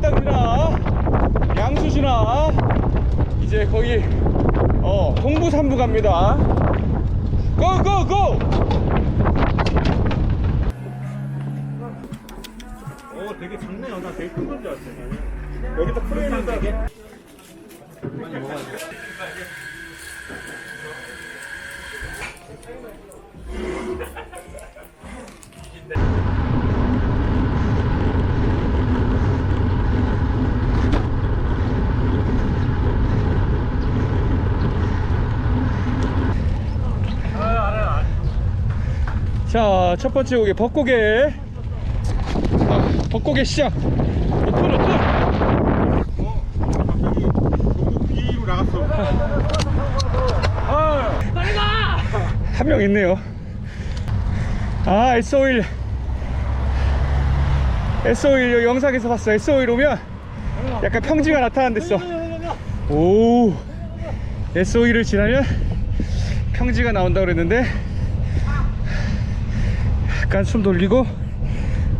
팔당이나 양수시나 이제 거의, 어, 동부 삼부 갑니다. 고, 고, 고! 어, 되게 작네요. 나 되게 큰 건 줄 알았어요. 여기다 프레임에다. 많이 먹어야 돼. 자, 첫 번째 고개 벚고개. 아, 벚고개 시작. 오픈 오픈. 한명 있네요. 아, S51. S51 여기 영상에서 봤어. S51 오면 약간 평지가 나타난 댔어. 오. S51을 지나면 평지가 나온다 그랬는데 약간 숨 돌리고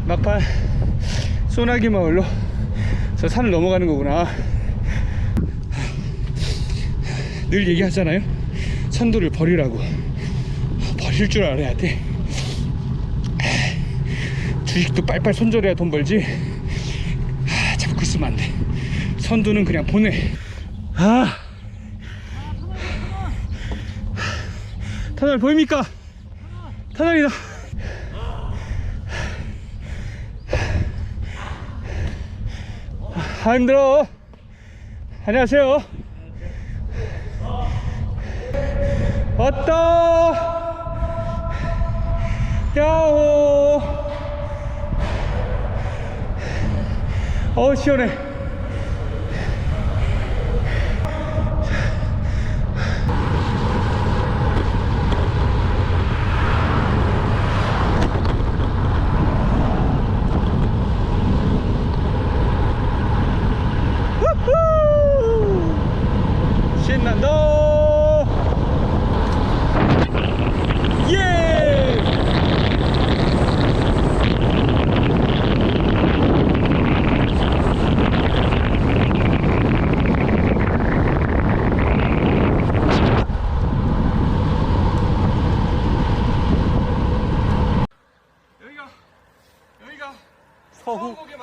막판 소나기 마을로 저 산을 넘어가는 거구나. 늘 얘기하잖아요. 선도를 버리라고. 버릴 줄 알아야 돼. 주식도 빨빨 손절해야 돈 벌지. 아, 잡고 있으면 안 돼. 선두는 그냥 보내. 아. 터널 보입니까? 터널이다. 아, 힘들어. 안녕하세요. 왔다. 야호. 어우, 시원해. 우후! 신난다. 예! 여기가 여기가 서후 서곡에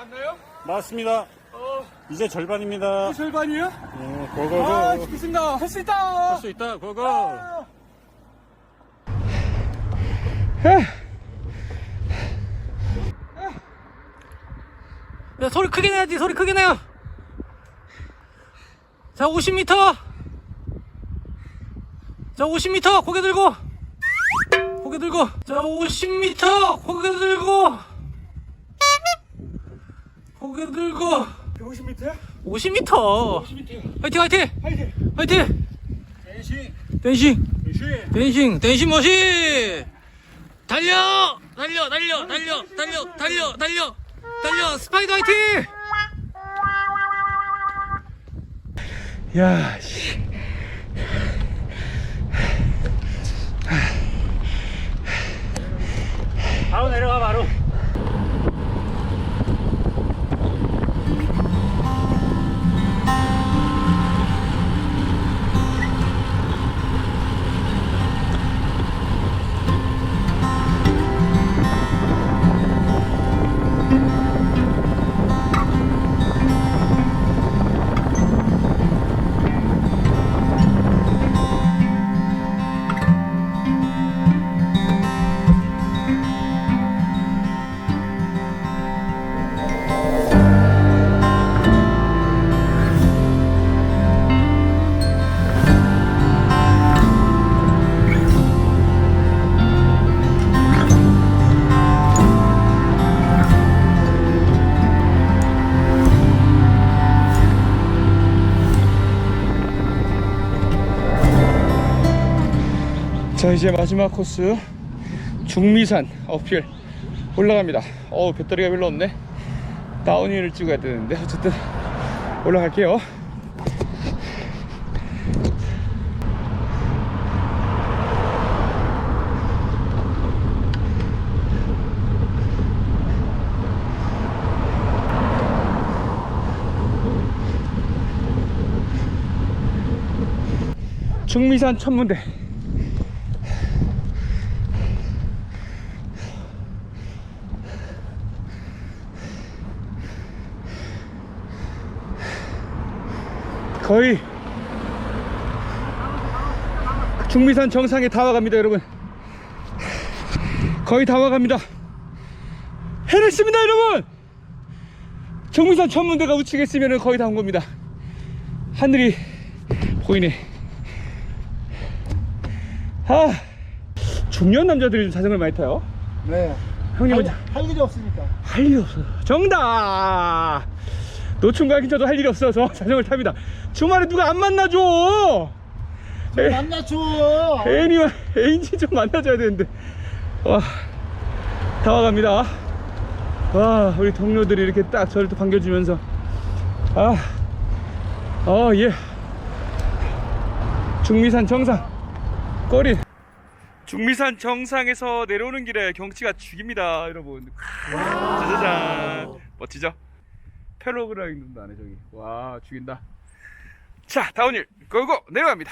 맞습니다. 어, 이제 절반입니다. 이 절반이요? 네, 고고고. 아, 좋습니다. 할 수 있다. 할 수 있다. 고고. 야, 소리 크게 내야지, 소리 크게 내요. 자, 50m. 자, 50m. 고개 들고. 고개 들고. 자, 50m. 고개 들고. 고개 들고. 50m야? 50m. 50m. 화이팅, 화이팅. 화이팅! 화이팅. 댄싱! 댄싱. 댄싱! 댄싱, 댄싱 머신. 달려! 달려, 달려, 달려, 달려, 달려, 달려. 달려. 스파이더 화이팅! 야, 씨. 자 이제 마지막 코스. 중미산 어필 올라갑니다. 어우 배터리가 별로 없네. 다운힐을 찍어야 되는데 어쨌든 올라갈게요. 중미산 천문대 거의 중미산 정상에 다 와갑니다 여러분 거의 다 와갑니다 해냈습니다 여러분 중미산 천문대가 우측에 있으면 거의 다 온 겁니다 하늘이 보이네 아 중년 남자들이 자전거를 많이 타요 네. 형님은 할, 할 일이 없으니까. 할 일이 없어요. 정답! 노충과 저도 할 일이 없어서 자전거를 탑니다. 주말에 누가 안 만나줘! 에, 만나줘. 애인이, 애인지 좀 만나줘야 되는데. 와, 다 와갑니다. 와, 우리 동료들이 이렇게 딱 저를 또 반겨주면서. 아, 어, 예. 중미산 정상. 꼬리. 중미산 정상에서 내려오는 길에 경치가 죽입니다, 여러분. 짜자잔. 멋지죠? 패러글라이딩도 안 해 저기. 와, 죽인다. 자, 다운힐 고고 내려갑니다.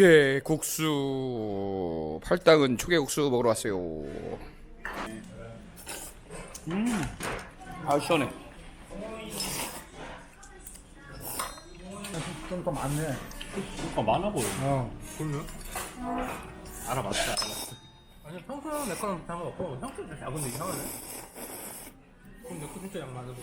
초계국수 팔당은 초계국수 먹으러 왔어요. 음, 아 시원해. 좀 더 많네. 아, 많아 보여. 어. 알아봤다, 알아봤어. 아니 평소랑 내 거랑 상관없고 형 진짜 작은데 이상하네 그럼 내 거 진짜 양 많아 보여